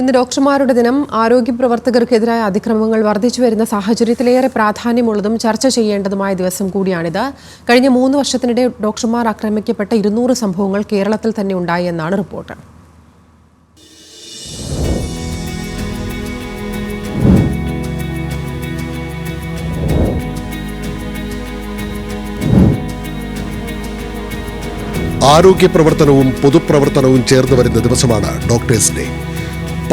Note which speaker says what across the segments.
Speaker 1: ഇന്ന് ഡോക്ടർമാരുടെ ദിനം. ആരോഗ്യ പ്രവർത്തകർക്കെതിരായ അതിക്രമങ്ങൾ വർദ്ധിച്ചു വരുന്ന സാഹചര്യത്തിലേറെ പ്രാധാന്യമുള്ളതും ചർച്ച ചെയ്യേണ്ടതുമായ ദിവസം കൂടിയാണിത്. കഴിഞ്ഞ മൂന്ന് വർഷത്തിനിടെ ഡോക്ടർമാർ ആക്രമിക്കപ്പെട്ട ഇരുന്നൂറ് സംഭവങ്ങൾ കേരളത്തിൽ തന്നെ ഉണ്ടായി എന്നാണ് റിപ്പോർട്ട്.
Speaker 2: ആരോഗ്യ പ്രവർത്തനവും പൊതുപ്രവർത്തനവും ചേർന്ന് വരുന്ന ദിവസമാണ് ഡോക്ടേഴ്സ് ഡേ.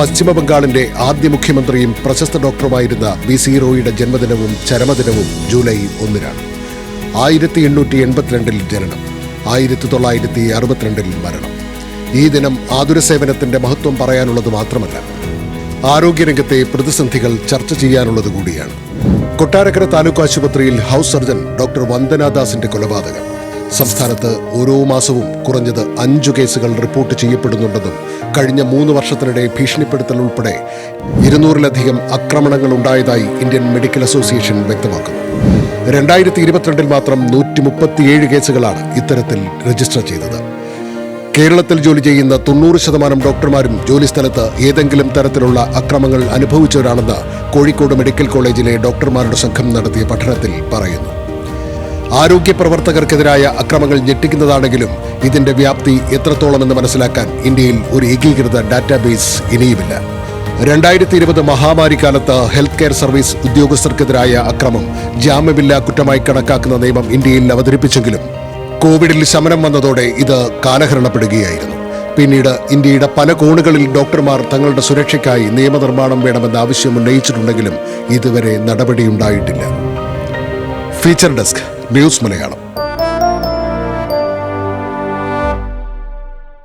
Speaker 2: പശ്ചിമ ബംഗാളിന്റെ ആദ്യ മുഖ്യമന്ത്രിയും പ്രശസ്ത ഡോക്ടറുമായിരുന്ന ബി സി റോയിയുടെ ജന്മദിനവും ചരമദിനവും ജൂലൈ ഒന്നിനാണ്. ആയിരത്തി എണ്ണൂറ്റി എൺപത്തിരണ്ടിൽ ജനനം ആയിരത്തി തൊള്ളായിരത്തി അറുപത്തിരണ്ടിൽ മരണം. ഈ ദിനം ആതുര സേവനത്തിന്റെ മഹത്വം പറയാനുള്ളത് മാത്രമല്ല ആരോഗ്യരംഗത്തെ പ്രതിസന്ധികൾ ചർച്ച ചെയ്യാനുള്ളത് കൂടിയാണ്. കൊട്ടാരക്കര താലൂക്ക് ആശുപത്രിയിൽ ഹൗസ് സർജൻ ഡോക്ടർ വന്ദനാദാസിന്റെ കൊലപാതകം. സംസ്ഥാനത്ത് ഓരോ മാസവും കുറഞ്ഞത് അഞ്ചു കേസുകൾ റിപ്പോർട്ട് ചെയ്യപ്പെടുന്നുണ്ടെന്നും കഴിഞ്ഞ മൂന്ന് വർഷത്തിനിടെ ഭീഷണിപ്പെടുത്തൽ ഉൾപ്പെടെ ഇരുന്നൂറിലധികം ആക്രമണങ്ങൾ ഉണ്ടായതായി ഇന്ത്യൻ മെഡിക്കൽ അസോസിയേഷൻ വ്യക്തമാക്കുന്നു. രണ്ടായിരത്തി ഇരുപത്തിരണ്ടിൽ മാത്രം നൂറ്റി മുപ്പത്തിയേഴ് കേസുകളാണ് ഇത്തരത്തിൽ രജിസ്റ്റർ ചെയ്തത്. കേരളത്തിൽ ജോലി ചെയ്യുന്ന തൊണ്ണൂറ് ശതമാനം ഡോക്ടർമാരും ജോലിസ്ഥലത്ത് ഏതെങ്കിലും തരത്തിലുള്ള അക്രമങ്ങൾ അനുഭവിച്ചവരാണെന്ന് കോഴിക്കോട് മെഡിക്കൽ കോളേജിലെ ഡോക്ടർമാരുടെ സംഘം നടത്തിയ പഠനത്തിൽ പറയുന്നു. ആരോഗ്യ പ്രവർത്തകർക്കെതിരായ അക്രമങ്ങൾ ഞെട്ടിക്കുന്നതാണെങ്കിലും ഇതിന്റെ വ്യാപ്തി എത്രത്തോളമെന്ന് മനസ്സിലാക്കാൻ ഇന്ത്യയിൽ ഒരു ഏകീകൃത ഡാറ്റാബേസ് ഇനിയുമില്ല. രണ്ടായിരത്തി ഇരുപത് മഹാമാരി കാലത്ത് ഹെൽത്ത് കെയർ സർവീസ് ഉദ്യോഗസ്ഥർക്കെതിരായ അക്രമം ജാമ്യമില്ലാ കുറ്റമായി കണക്കാക്കുന്ന നിയമം ഇന്ത്യയിൽ അവതരിപ്പിച്ചെങ്കിലും കോവിഡിൽ ശമനം വന്നതോടെ ഇത് കാലഹരണപ്പെടുകയായിരുന്നു. പിന്നീട് ഇന്ത്യയുടെ പല കോണുകളിൽ ഡോക്ടർമാർ തങ്ങളുടെ സുരക്ഷയ്ക്കായി നിയമനിർമ്മാണം വേണമെന്ന ആവശ്യം ഉന്നയിച്ചിട്ടുണ്ടെങ്കിലും ഇതുവരെ നടപടിയുണ്ടായിട്ടില്ല. Feature desk news Malayalam.